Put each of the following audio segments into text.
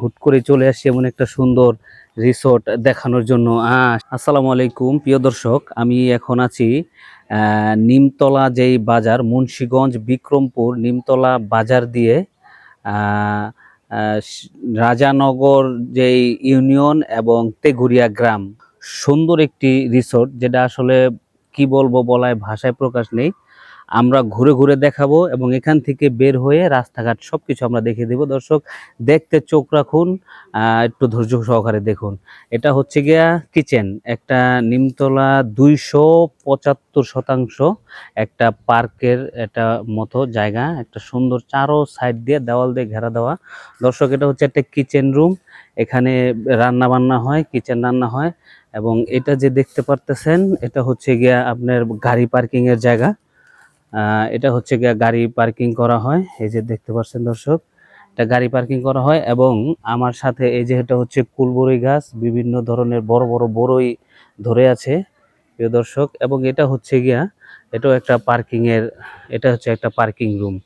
হুট করে চলে আসি এমন একটা সুন্দর রিসোর্ট দেখানোর জন্য। আসসালামু আলাইকুম, প্রিয় দর্শক, আমি এখন আছি নিমতলা যেই বাজার, মুন্সীগঞ্জ, বিক্রমপুর, নিমতলা বাজার দিয়ে রাজানগর যেই ইউনিয়ন এবং তেঘুরিয়া গ্রাম। সুন্দর একটি রিসোর্ট যেটা আসলে কি বলব বলায় ভাষায় প্রকাশ নেই। আমরা ঘুরে ঘুরে দেখাবো এবং এখান থেকে বের হয়ে রাস্তাঘাট সবকিছু আমরা দেখিয়ে দেবো। দর্শক, দেখতে চোখ রাখুন একটু ধৈর্য সহকারে দেখুন। এটা হচ্ছে গিয়া কিচেন, একটা নিমতলা দুইশো পঁচাত্তর শতাংশ, একটা পার্কের একটা মতো জায়গা, একটা সুন্দর চারো সাইড দিয়ে দেওয়াল দিয়ে ঘেরা দেওয়া। দর্শক, এটা হচ্ছে একটা কিচেন রুম, এখানে রান্না বান্না হয়, কিচেন রান্না হয় এবং এটা যে দেখতে পারতেছেন, এটা হচ্ছে গিয়া আপনার গাড়ি পার্কিং এর জায়গা। এটা হচ্ছে গাড়ি পার্কিং করা হয়। এই যে দেখতে পাচ্ছেন দর্শক, এটা গাড়ি পার্কিং করা হয় এবং আমার সাথে এই যে এটা হচ্ছে কুলবরই গাছ, বিভিন্ন ধরনের বড় বড় বড়ই ধরে আছে, প্রিয় দর্শক। এবং এটা হচ্ছে গিয়া, এটাও একটা পার্কিং এর, এটা হচ্ছে একটা পার্কিং রুম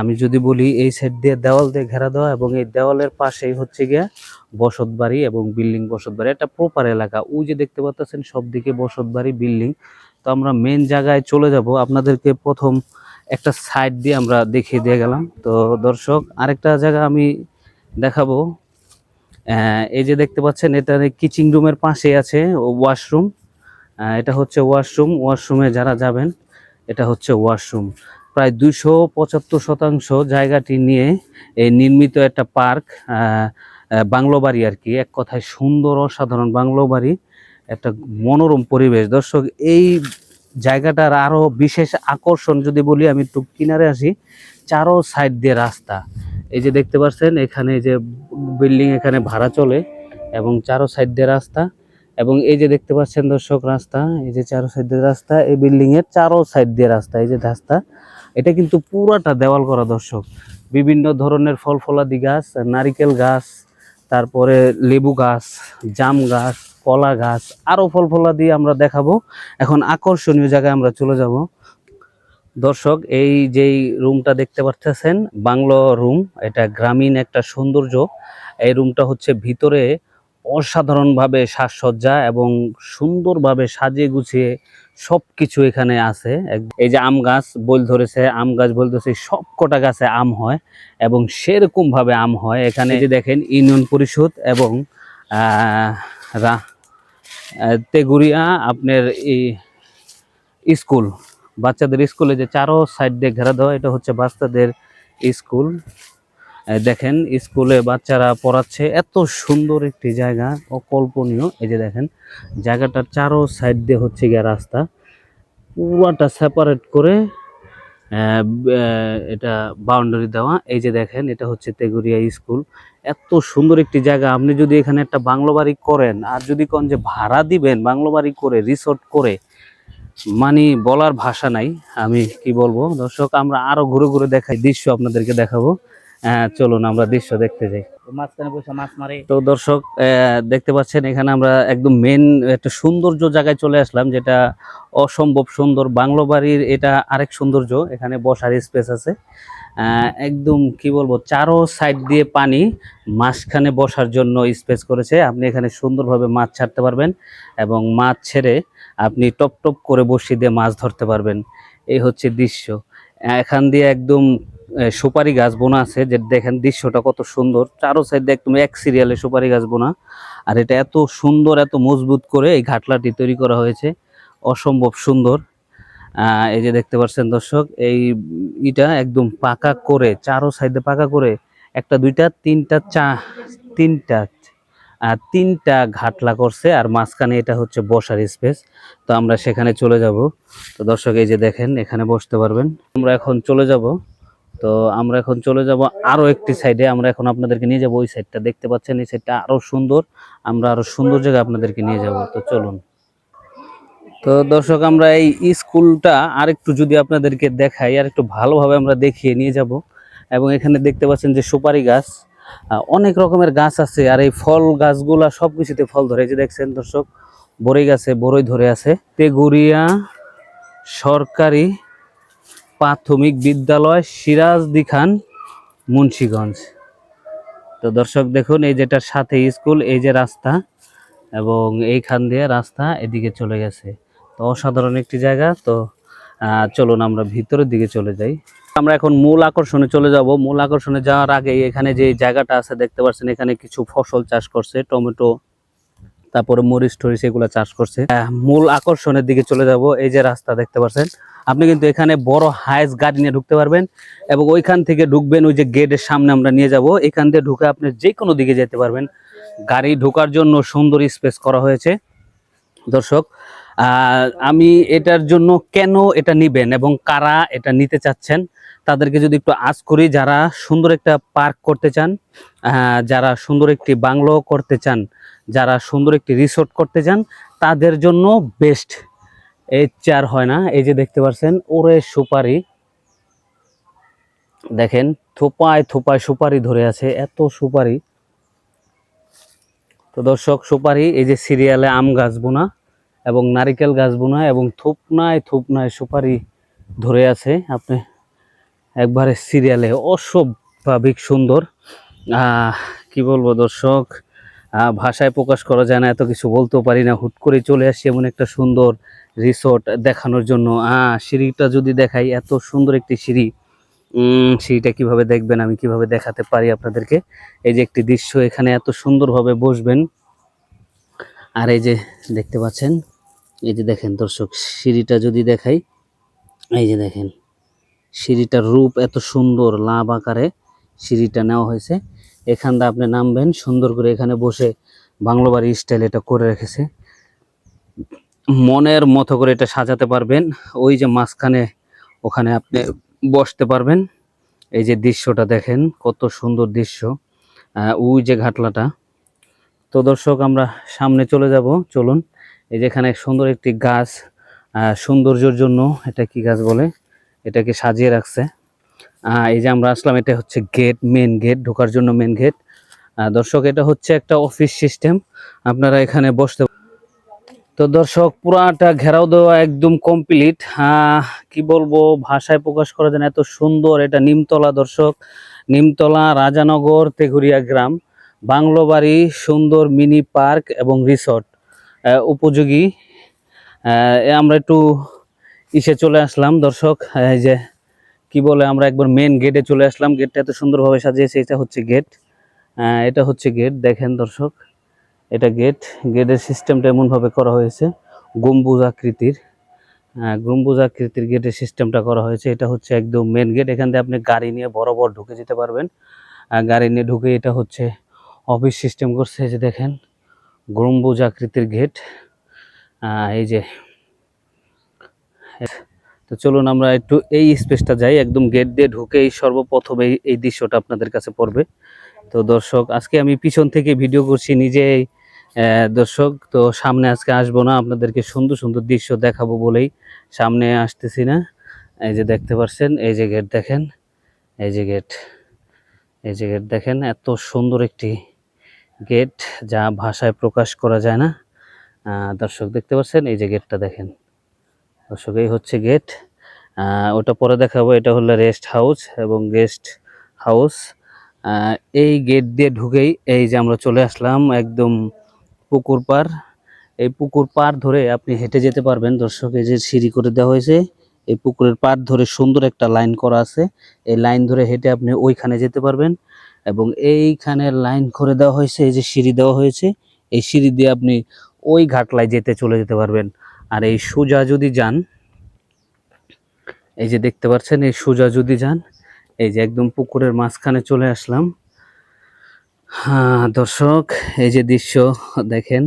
আমি যদি বলি এই সাইড দিয়ে দেওয়াল দিয়ে ঘেরা দেওয়া এবং এই দেওয়ালের পাশেই হচ্ছে গিয়া বসত বাড়ি এবং বিল্ডিং বসত বাড়ি। একটা প্রপার এলাকা। ওই যে দেখতে পাচ্ছেন সব দিকে বসত বাড়ি বিল্ডিং তো আমরা মেন জায়গায় চলে যাব। আপনাদেরকে প্রথম একটা সাইড দিয়ে আমরা দেখিয়ে দিয়ে গেলাম। তো দর্শক, আরেকটা জায়গা আমি দেখাবো। এই যে দেখতে পাচ্ছেন, এটা কিচিং রুমের পাশে আছে ওয়াশরুম এটা হচ্ছে ওয়াশরুম ওয়াশরুমে যারা যাবেন, এটা হচ্ছে ওয়াশরুম প্রায় দুইশো পঁচাত্তর শতাংশ জায়গাটি নিয়ে এই নির্মিত একটা পার্ক বাংলো বাড়ি আর কি। এক কথায় সুন্দর, অসাধারণ বাংলো বাড়ি। একটা মনোরম পরিবেশ। দর্শক, এই জায়গাটার আরও বিশেষ আকর্ষণ যদি বলি, আমি একটু কিনারে আসি, চারো সাইড দিয়ে রাস্তা। এই যে দেখতে পাচ্ছেন, এখানে যে বিল্ডিং এখানে ভাড়া চলে এবং চারো সাইড দিয়ে রাস্তা এবং এই যে দেখতে পাচ্ছেন দর্শক, রাস্তা, এই যে চারো সাইড দিয়ে রাস্তা, এই বিল্ডিং এর চারো সাইড দিয়ে রাস্তা, এই যে রাস্তা। এটা কিন্তু পুরাটা দেওয়াল করা দর্শক। বিভিন্ন ধরনের ফল ফলাদি গাছ, নারিকেল গাছ তারপরে লেবু গাছ, জাম গাছ, কলা গাছ আরও ফল ফলা দিয়ে আমরা দেখাবো। এখন আকর্ষণীয় জায়গায় আমরা চলে যাব। দর্শক, এই যেই রুমটা দেখতে পাচ্ছেন বাংলো রুম, এটা গ্রামীণ একটা সৌন্দর্য। এই রুমটা হচ্ছে ভিতরে অসাধারণভাবে সাজসজ্জা এবং সুন্দরভাবে সাজিয়ে গুছিয়ে সব কিছু এখানে আছে। এই যে আম গাছ বল ধরেছে, আম গাছ বলতেছে সব কটা গাছে আম হয় এবং সেরকম ভাবে আম হয়। এখানে যে দেখেন, ইউনিয়ন পরিষদ এবং তেগুড়িয়া আপনার এই স্কুল, বাচ্চাদের স্কুলে যে চারো সাইড দিয়ে ঘেরা দেওয়া, এটা হচ্ছে বাচ্চাদের স্কুল। দেখেন স্কুলে বাচ্চারা পড়াচ্ছে, এত সুন্দর একটি জায়গা, অকল্পনীয়। এই যে দেখেন, জায়গাটার চারো সাইড দিয়ে হচ্ছে গিয়ে রাস্তা। পুরাটা সেপারেট করে এটা বাউন্ডারি দেওয়া। এই যে দেখেন, এটা হচ্ছে তেগুরিয়া স্কুল। এত সুন্দর একটি জায়গা। আপনি যদি এখানে একটা বাংলো বাড়ি করেন, আর যদি কোন যে ভাড়া দিবেন, বাংলো বাড়ি করে রিসোর্ট করে মানে বলার ভাষা নাই। আমি কি বলব? দর্শক, আমরা আরও ঘুরে ঘুরে দেখাই, দৃশ্য আপনাদেরকে দেখাবো। চলুন আমরা দৃশ্য দেখতে যাই। মাঝখানে বসে মাছ মারে। তো দর্শক দেখতে পাচ্ছেন এখানে আমরা একদম মেন একটা সৌন্দর্য জায়গায় চলে আসলাম যেটা অসম্ভব সুন্দর। বাংলো বাড়ির এটা আরেক সৌন্দর্য এখানে বসার স্পেস আছে। একদম কি বলব চারো সাইড দিয়ে পানি মাঝখানে বসার জন্য স্পেস করেছে। আপনি এখানে সুন্দরভাবে মাছ ছাড়তে পারবেন এবং মাছ ছেড়ে আপনি টপ টপ করে বসি দিয়ে মাছ ধরতে পারবেন। এই হচ্ছে দৃশ্য। এখান দিয়ে একদম সুপারি গাছ বোনা আছে, যে দেখেন দৃশ্যটা কত সুন্দর। চারো সাইডে একদম এক সিরিয়ালে সুপারি গাছ বোনা। আর এটা এত সুন্দর, এত মজবুত করে এই ঘাটলাটি তৈরি করা হয়েছে। অসম্ভব সুন্দর। এই যে দেখতে পাচ্ছেন দর্শক, এই ইটা একদম পাকা করে, চারো সাইডে পাকা করে একটা, দুইটা, তিনটা, চা, তিনটা তিনটা ঘাটলা করছে। আর মাঝখানে এটা হচ্ছে বসার স্পেস তো আমরা সেখানে চলে যাব। তো দর্শক, এই যে দেখেন, এখানে বসতে পারবেন। আমরা এখন চলে যাব। তো আমরা এখন চলে যাব আরও একটি সাইডে আমরা এখন আপনাদেরকে নিয়ে যাব ওই সাইডটা দেখতে পাচ্ছেন, এই সাইডটা আরও সুন্দর। আমরা আরও সুন্দর জায়গায় আপনাদেরকে নিয়ে যাব। তো চলুন। তো দর্শক, আমরা এই স্কুলটা আরেকটু যদি আপনাদেরকে দেখাই, আর একটু ভালোভাবে আমরা দেখিয়ে নিয়ে যাব। এবং এখানে দেখতে পাচ্ছেন যে সুপারি গাছ। অনেক রকমের গাছ আছে। আর এই ফল গাছগুলা সব কিছুতে ফল ধরে। যে দেখছেন দর্শক, বড়ই গাছে, বড়ই ধরে আছে। তেগুরিয়া, সরকারি প্রাথমিক বিদ্যালয় সিরাজদি খান, মুন্সিগঞ্জ। তো দর্শক দেখুন, এই যেটার সাথে স্কুল, এই যে রাস্তা এবং এইখান দিয়ে রাস্তা এদিকে চলে গেছে। তো অসাধারণ একটি জায়গা। তো চলুন আমরা ভিতরের দিকে চলে যাই। আমরা এখন মূল আকর্ষণে চলে যাব। মূল আকর্ষণে যাওয়ার আগে এখানে যে জায়গাটা আছে, দেখতে পাচ্ছেন, এখানে কিছু ফসল চাষ করছে, টমেটো তারপরে মরিচ টরিচ এগুলো চাষ করছে। মূল আকর্ষণের দিকে চলে যাব, এই যে রাস্তা দেখতে পাচ্ছেন। আপনি কিন্তু এখানে বড় হাইস গাড়ি নিয়ে ঢুকতে পারবেন এবং ওইখান থেকে ঢুকবেন, ওই যে গেটের সামনে আমরা নিয়ে যাব। এখান দিয়ে ঢুকে আপনি যে কোনো দিকে যেতে পারবেন। গাড়ি ঢোকার জন্য সুন্দর স্পেস করা হয়েছে। দর্শক আমি এটার জন্য কেন এটা নিবেন এবং কারা এটা নিতে চাচ্ছেন, তাদেরকে যদি একটু আজ করি, যারা সুন্দর একটা পার্ক করতে চান যারা সুন্দর একটি বাংলো করতে চান যারা সুন্দর একটি রিসোর্ট করতে চান, তাদের জন্য বেস্ট এই চেয়ার হয় না, এই যে দেখতে পাচ্ছেন, ওরে সুপারি। দেখেন, থোপায় থোপায় সুপারি ধরে আছে, এত সুপারি। তো দর্শক, সুপারি, এই যে সিরিয়ালে আম গাছ বোনা এবং নারিকেল গাছ বোনা এবং থুপনায় থুপনায় সুপারি ধরে আছে। আপনি একবারে সিরিয়ালে অস্বাভাবিক সুন্দর। কি বলব দর্শক? ভাষায় প্রকাশ করা যায় না, এত কিছু বলতেও পারি না। হুট করে চলে আসছি এমন একটা সুন্দর রিসোর্ট দেখানোর জন্য। সিঁড়িটা যদি দেখাই, এত সুন্দর একটি সিঁড়ি। সিঁড়িটা কীভাবে দেখবেন, আমি কীভাবে দেখাতে পারি আপনাদেরকে? এই যে একটি দৃশ্য, এখানে এত সুন্দরভাবে বসবেন। আর এই যে দেখতে পাচ্ছেন, এই যে দেখেন দর্শক, সিঁড়িটা যদি দেখাই, এই যে দেখেন, সিঁড়িটার রূপ এত সুন্দর, লাভ আকারে সিঁড়িটা নেওয়া হয়েছে। এখান দিয়ে আপনি নামবেন, সুন্দর করে এখানে বসে বাংলো বাড়ি স্টাইল এটা করে রেখেছে। মনের মতো করে এটা সাজাতে পারবেন, ওই যে মাঝখানে ওখানে আপনি বসতে পারবেন। এই যে দৃশ্যটা দেখেন, কত সুন্দর দৃশ্য। ওই যে ঘাটলাটা। তো দর্শক, আমরা সামনে চলে যাব, চলুন। এই যেখানে সুন্দর একটি গাছ সৌন্দর্যের জন্য এটা কি গাছ বলে? এটাকে সাজিয়ে রাখছে। এই যে আমরা আসলাম, এটা হচ্ছে গেট মেন গেট ঢোকার জন্য মেন গেট দর্শক, এটা হচ্ছে একটা অফিস সিস্টেম আপনারা এখানে বসতে তো দর্শক, পুরাটা ঘেরাও দেওয়া একদম কমপ্লিট কি বলব, ভাষায় প্রকাশ করা যায় এত সুন্দর। এটা নিমতলা দর্শক, নিমতলা রাজানগর তেঘুরিয়া গ্রাম। বাংলো বাড়ি সুন্দর মিনি পার্ক এবং রিসর্ট উপযোগী। আমরা একটু ইসে চলে আসলাম দর্শক, এই যে কি বলে, আমরা একবার মেন গেটে চলে আসলাম। গেটটা এত সুন্দরভাবে সাজিয়েছে, এটা হচ্ছে গেট এটা হচ্ছে গেট দেখেন দর্শক, এটা গেট গেটের সিস্টেমটা এমনভাবে করা হয়েছে, গম্বুজ আকৃতির। গম্বুজ আকৃতির গেটের সিস্টেমটা করা হয়েছে। এটা হচ্ছে একদম মেন গেট এখান থেকে আপনি গাড়ি নিয়ে বরাবর ঢুকে যেতে পারবেন। গাড়ি নিয়ে ঢুকে এটা হচ্ছে অফিস সিস্টেম করছে। যে দেখেন, গম্বুজ আকৃতির গেট এই যে তো চলুন আমরা একটু এই স্পেসটা যাই, একদম গেট দিয়ে ঢুকেই সর্বপ্রথম এই এই দৃশ্যটা আপনাদের কাছে পড়বে। তো দর্শক, আজকে আমি পিছন থেকে ভিডিও করছি নিজেই। দর্শক, তো সামনে আজকে আসব না, আপনাদেরকে সুন্দর সুন্দর দৃশ্য দেখাবো বলেই সামনে আসতেছি না। এই যে দেখতে পাচ্ছেন, এই যে গেট দেখেন, এই যে গেট এই যে গেট দেখেন, এত সুন্দর একটি গেট যা ভাষায় প্রকাশ করা যায় না। দর্শক, দেখতে পাচ্ছেন, এই যে গেটটা দেখেন। দর্শক, এই হচ্ছে গেট ওটা পরে দেখাবো, এটা হলো রেস্ট হাউস এবং গেস্ট হাউস এই গেট দিয়ে ঢুকেই এই যে আমরা চলে আসলাম একদম পুকুর পার। এই পুকুর পার ধরে আপনি হেঁটে যেতে পারবেন। দর্শক, এই যে সিঁড়ি করে দেওয়া হয়েছে, এই পুকুরের পার ধরে সুন্দর একটা লাইন করা আছে। এই লাইন ধরে হেঁটে আপনি ওইখানে যেতে পারবেন এবং এইখানে লাইন করে দেওয়া হয়েছে, এই যে সিঁড়ি দেওয়া হয়েছে, এই সিঁড়ি দিয়ে আপনি ওই ঘাটলায় যেতে চলে যেতে পারবেন। আর এই সোজা যদি যান, এই যে দেখতে পাচ্ছেন, এই সোজা যদি যান, এই যে একদম পুকুরের মাঝখানে চলে আসলাম। হ্যাঁ দর্শক, এই যে দৃশ্য, দেখেন,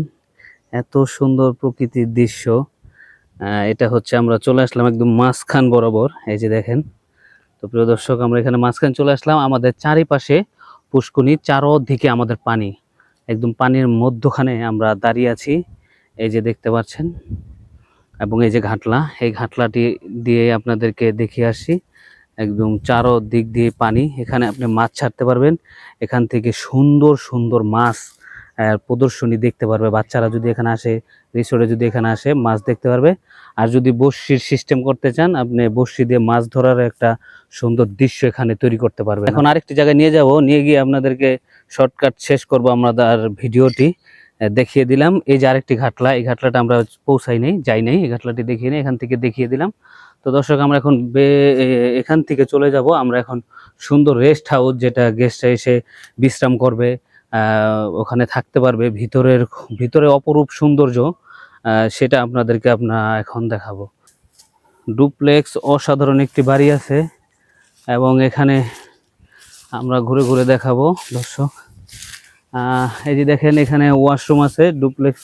এত সুন্দর প্রকৃতির দৃশ্য। এটা হচ্ছে আমরা চলে আসলাম একদম মাঝখান বরাবর। এই যে দেখেন, তো প্রিয় দর্শক, আমরা এখানে মাঝখান চলে আসলাম। আমাদের চারিপাশে পুষ্কুনি চারোদিকে আমাদের পানি, একদম পানির মধ্যখানে আমরা দাঁড়িয়ে আছি। এই যে দেখতে পাচ্ছেন এবং এই যে ঘাটলা, এই ঘাটলাটি দিয়ে আপনাদেরকে দেখিয়ে আসি একদম চারো দিক দিয়ে পানি, এখানে আপনি মাছ ছাড়তে পারবেন। এখান থেকে সুন্দর সুন্দর মাছ প্রদর্শনী দেখতে পারবে। বাচ্চারা যদি এখানে আসে, রিসোর্টে যদি এখানে আসে, মাছ দেখতে পারবে। আর যদি বড়শির সিস্টেম করতে চান, আপনি বড়শি দিয়ে মাছ ধরার একটা সুন্দর দৃশ্য এখানে তৈরি করতে পারবেন। এখন আরেকটি জায়গায় নিয়ে যাব। নিয়ে গিয়ে আপনাদেরকে শর্টকাট শেষ করব আমাদের ভিডিওটি। দেখিয়ে দিলাম। এই যে আরেকটি ঘাটলা, এই ঘাটলাটা আমরা পৌঁছাই নাই, যাই নাই, এই ঘাটলাটি দেখিয়ে নেই, এখান থেকে দেখিয়ে দিলাম। তো দর্শক, আমরা এখন বে- এখান থেকে চলে যাব। আমরা এখন সুন্দর রেস্ট হাউস, যেটা গেস্টরা এসে বিশ্রাম করবে ওখানে থাকতে পারবে। ভিতরের, ভিতরে অপরূপ সৌন্দর্য সেটা আপনাদেরকে আপনা এখন দেখাবো। ডুপ্লেক্স অসাধারণ একটি বাড়ি আছে, এবং এখানে আমরা ঘুরে ঘুরে দেখাবো, দর্শক। এই যে দেখেন এখানে ওয়াশরুম আছে ডুপ্লেক্স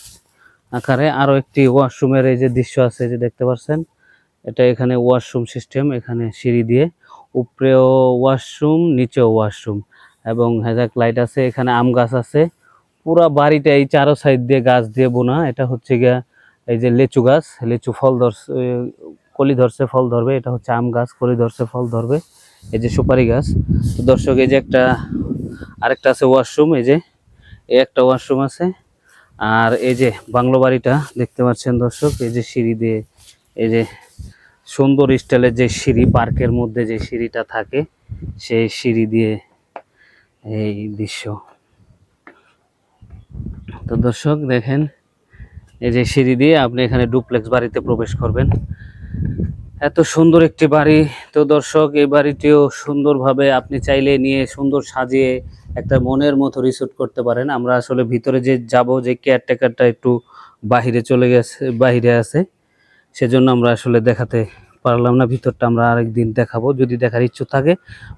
আকারে। আরও একটি ওয়াশরুমের এই যে দৃশ্য আছে যে দেখতে পাচ্ছেন। এটা এখানে ওয়াশরুম সিস্টেম এখানে সিঁড়ি দিয়ে। উপরেও ওয়াশরুম নিচেও ওয়াশরুম এবং হেজাক লাইট আছে, এখানে আম গাছ আছে। পুরা বাড়িটা এই চারো সাইড দিয়ে গাছ দিয়ে বোনা। এটা হচ্ছে গিয়া এই যে লিচু গাছ। লিচু ফল ধরছে কলি ধরছে, ফল ধরবে। এটা হচ্ছে আম গাছ, কলি ধরছে, ফল ধরবে। এই যে সুপারি গাছ। দর্শক, এই যে একটা, আরেকটা আছে ওয়াশরুম এই যে এই একটা ওয়াশরুম আছে। আর এই যে বাংলো বাড়িটা দেখতে পাচ্ছেন দর্শক, এই যে সিঁড়ি দিয়ে, এই যে সুন্দর স্টাইলের যে সিঁড়ি, পার্কের মধ্যে যে সিঁড়িটা থাকে, সেই সিঁড়ি দিয়ে এই দৃশ্য। তো দর্শক, দেখেন, এই যে সিঁড়ি দিয়ে আপনি এখানে ডুপ্লেক্স বাড়িতে প্রবেশ করবেন। এত সুন্দর একটি বাড়ি। তো দর্শক, এই বাড়িটিও সুন্দরভাবে আপনি চাইলে নিয়ে সুন্দর সাজিয়ে একটা মনের মতো রিসোর্ট করতে পারেন। আমরা আসলে ভিতরে যে যাব, যে কেয়ারটেকারটা একটু বাহিরে চলে গেছে, বাহিরে আছে, সেজন্য আমরা আসলে দেখাতে পারলাম না। ভিতরটা আমরা আরেকদিন দেখাবো, যদি দেখার ইচ্ছু থাকে।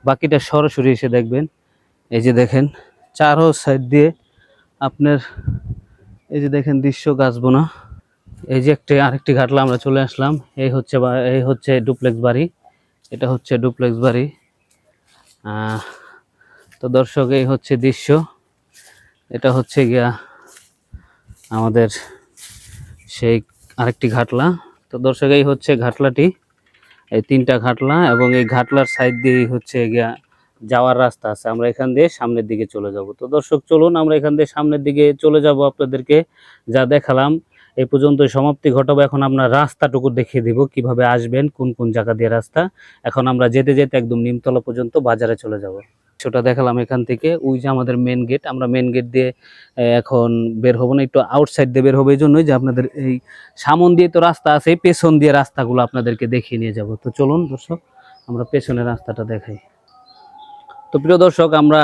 বাকিটা সরাসরি এসে দেখবেন। এই যে দেখেন, চারো সাইড দিয়ে আপনার, এই যে দেখেন দৃশ্য গাছ বোনা এই যে একটি, আরেকটি ঘাটলা আমরা চলে আসলাম। এই হচ্ছে এই হচ্ছে ডুপ্লেক্স বাড়ি। এটা হচ্ছে ডুপ্লেক্স বাড়ি। তো দর্শক, এই হচ্ছে দৃশ্য। এটা হচ্ছে গিয়া আমাদের সেই আরেকটি ঘাটলা। তো দর্শক, এই হচ্ছে ঘাটলাটি। এই তিনটা ঘাটলা এবং এই ঘাটলার সাইড দিয়েই হচ্ছে গিয়া যাওয়ার রাস্তা আছে। আমরা এখান দিয়ে সামনের দিকে চলে যাব। তো দর্শক, চলুন আমরা এখান দিয়ে সামনের দিকে চলে যাব আপনাদেরকে যা দেখালাম। এই পর্যন্ত সমাপ্তি ঘটাবো। এখন আমরা রাস্তাটুকু দেখিয়ে দিব কীভাবে আসবেন, কোন কোন জায়গা দিয়ে রাস্তা। এখন আমরা যেতে যেতে একদম নিমতলা পর্যন্ত বাজারে চলে যাব। ছোটা দেখালাম এখান থেকে, ওই যে আমাদের মেন গেট আমরা মেন গেট দিয়ে এখন বের হব না, একটু আউটসাইড দিয়ে বের হব, এই জন্যই যে আপনাদের এই সামন দিয়ে তো রাস্তা আছে পেছন দিয়ে রাস্তাগুলো আপনাদেরকে দেখিয়ে নিয়ে যাব। তো চলুন দর্শক, আমরা পেছনের রাস্তাটা দেখাই। তো প্রিয় দর্শক, আমরা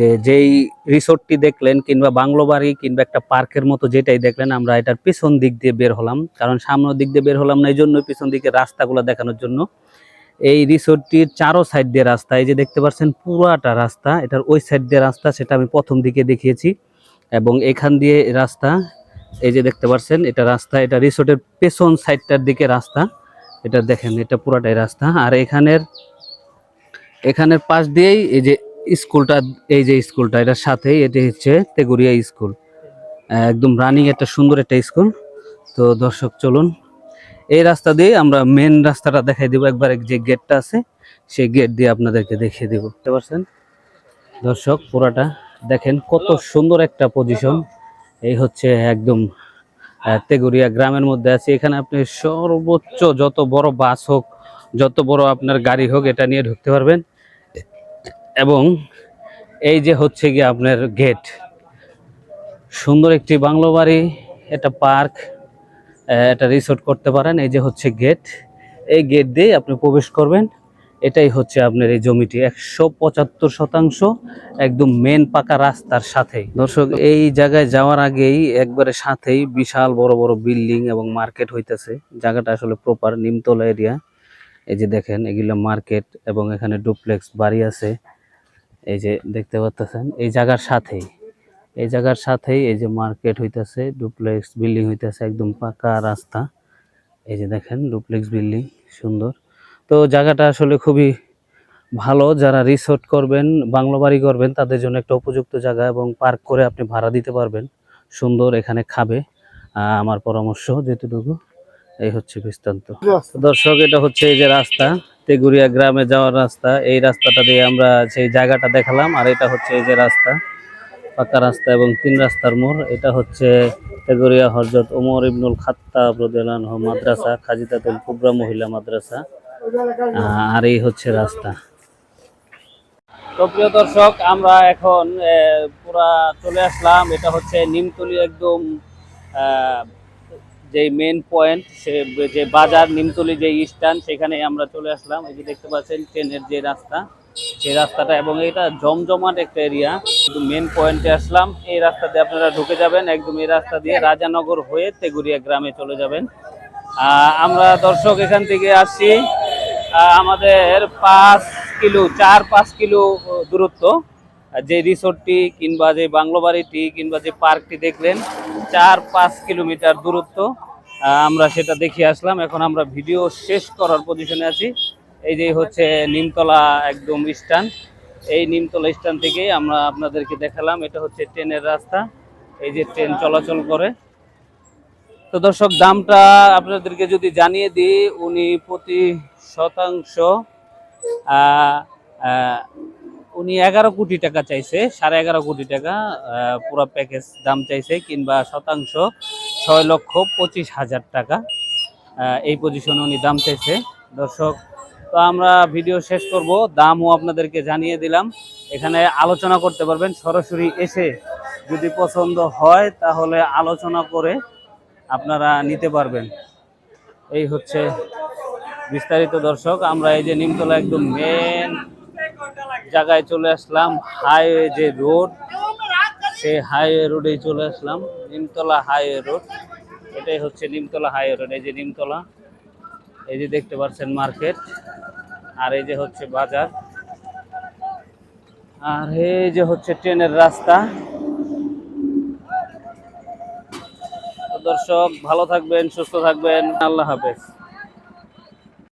যে, যেই রিসোর্টটি দেখলেন কিংবা বাংলো বাড়ি কিংবা একটা পার্কের মতো যেটাই দেখলেন, আমরা এটার পিছন দিক দিয়ে বের হলাম। কারণ সামনের দিক দিয়ে বের হলাম না এই জন্য পিছন দিকে রাস্তাগুলো দেখানোর জন্য। এই রিসোর্টটির চারো সাইড দিয়ে রাস্তা, এই যে দেখতে পাচ্ছেন পুরাটা রাস্তা, এটার ওই সাইড দিয়ে রাস্তা, সেটা আমি প্রথম দিকে দেখিয়েছি। এবং এখান দিয়ে রাস্তা, এই যে দেখতে পাচ্ছেন, এটা রাস্তা, এটা রিসোর্টের পেছন সাইডটার দিকে রাস্তা। এটা দেখেন, এটা পুরাটাই রাস্তা। আর এখানের এখানের পাশ দিয়েই এই যে স্কুলটা, এই যে স্কুলটা, এটার সাথেই এটি হচ্ছে তেগুরিয়া স্কুল। একদম রানিং একটা সুন্দর একটা স্কুল। তো দর্শক, চলুন। এই রাস্তা দিয়ে আমরা মেন রাস্তাটা দেখাই দিব। একবার যে গেটটা আছে, সেই গেট দিয়ে আপনাদেরকে দেখিয়ে দিব। বুঝতে পারছেন? দর্শক, পুরাটা দেখেন কত সুন্দর একটা পজিশন এই হচ্ছে একদম তেগুরিয়া গ্রামের মধ্যে আছে। এখানে আপনি সর্বোচ্চ যত বড় বাস হোক যত বড় আপনার গাড়ি হোক, এটা নিয়ে ঢুকতে পারবেন। এবং এই যে হচ্ছে গিয়ে আপনার গেট সুন্দর একটি বাংলো বাড়ি, এটা পার্ক এটা রিসোর্ট করতে পারেন। এই যে হচ্ছে গেট এই গেট দিয়ে আপনি প্রবেশ করবেন। এটাই হচ্ছে আপনার এই জমিটি, একশো পঁচাত্তর শতাংশ একদম মেন পাকা রাস্তার সাথেই। দর্শক, এই জায়গায় যাওয়ার আগেই একবারে সাথেই বিশাল বড় বড় বিল্ডিং এবং মার্কেট হইতেছে। জায়গাটা আসলে প্রপার নিমতলা এরিয়া এই যে দেখেন, এগুলো মার্কেট এবং এখানে ডুপ্লেক্স বাড়ি আছে। এই যে দেখতে পাচ্ছেন এই জায়গার সাথেই, এই জায়গার সাথেই এই যে মার্কেট হইতেছে, ডুপ্লেক্স বিল্ডিং হইতেছে, একদম পাকা রাস্তা। এই যে দেখেন, ডুপ্লেক্স বিল্ডিং, সুন্দর। তো জায়গাটা আসলে খুবই ভালো, যারা রিসোর্ট করবেন, বাংলো বাড়ি করবেন, তাদের জন্য একটা উপযুক্ত জায়গা এবং পার্ক করে আপনি ভাড়া দিতে পারবেন। সুন্দর এখানে খাবে। আমার পরামর্শ যেটুকু এই হচ্ছে বৃত্তান্ত। দর্শক এটা হচ্ছে এই যে রাস্তা তেগুরিয়া গ্রামে যাওয়ার রাস্তা। এই রাস্তাটা দিয়ে আমরা সেই জায়গাটা দেখালাম আর এটা হচ্ছে এই যে রাস্তা পাকা রাস্তা এবং তিন রাস্তার মোড়। এটা হচ্ছে তেগরিয়া হরজত ওমর ইবনুল রাদিয়াল্লাহু আনহু মাদ্রাসা খাজিদাতুল কুবরা মহিলা মাদ্রাসা। আহ, আর এই হচ্ছে রাস্তা। তো প্রিয় দর্শক আমরা এখন পুরা চলে আসলাম। এটা হচ্ছে নিমতলি একদম আহ, যে মেন পয়েন্ট সে, যে বাজার নিমতলি যে স্ট্যান্ড সেখানে আমরা চলে আসলাম। এই যে দেখতে পাচ্ছেন, ট্রেনের যে রাস্তা, সেই রাস্তাটা এবং এটা জমজমাট একটা এরিয়া কিন্তু মেন পয়েন্টে আসলাম। এই রাস্তা দিয়ে আপনারা ঢুকে যাবেন। একদম এই রাস্তা দিয়ে রাজানগর হয়ে তেগুরিয়া গ্রামে চলে যাবেন। আমরা দর্শক এখান থেকে আসছি। আমাদের পাঁচ কিলো, চার পাঁচ কিলো দূরত্ব। যে রিসোর্টটি কিংবা যে বাংলো বাড়িটি কিংবা যে পার্কটি দেখলেন চার পাঁচ কিলোমিটার দূরত্ব আমরা সেটা দেখে আসলাম। এখন আমরা ভিডিও শেষ করার পজিশনে আছি। এই যে হচ্ছে নিমতলা একদম স্ট্যান্ড। এই নিমতলা স্ট্যান্ড থেকেই আমরা আপনাদেরকে দেখালাম, এটা হচ্ছে ট্রেনের রাস্তা। এই যে ট্রেন চলাচল করে। তো দর্শক, দামটা আপনাদেরকে যদি জানিয়ে দিই, উনি প্রতি শতাংশ উনি এগারো কোটি টাকা চাইছে, সাড়ে এগারো কোটি টাকা পুরো প্যাকেজ দাম চাইছে কিংবা শতাংশ ছয় লক্ষ পঁচিশ হাজার টাকা। এই পজিশনে উনি দাম চাইছে। দর্শক, তো আমরা ভিডিও শেষ করব। দামও আপনাদেরকে জানিয়ে দিলাম। এখানে আলোচনা করতে পারবেন। সরাসরি এসে যদি পছন্দ হয়, তাহলে আলোচনা করে আপনারা নিতে পারবেন। এই হচ্ছে বিস্তারিত দর্শক। আমরা এই যে নিমতলা একদম মেন জায়গায় চলে আসলাম হাইওয়ে যে রোড সেই হাইওয়ে রোডেই চলে আসলাম, নিমতলা হাইওয়ে রোড এটাই হচ্ছে নিমতলা হাইওয়ে রোড এই যে নিমতলা, এই যে দেখতে পাচ্ছেন মার্কেট আর এই যে হচ্ছে বাজার। আর এই যে হচ্ছে ট্রেনের রাস্তা। দর্শক, ভালো থাকবেন, সুস্থ থাকবেন, আল্লাহ হাফেজ।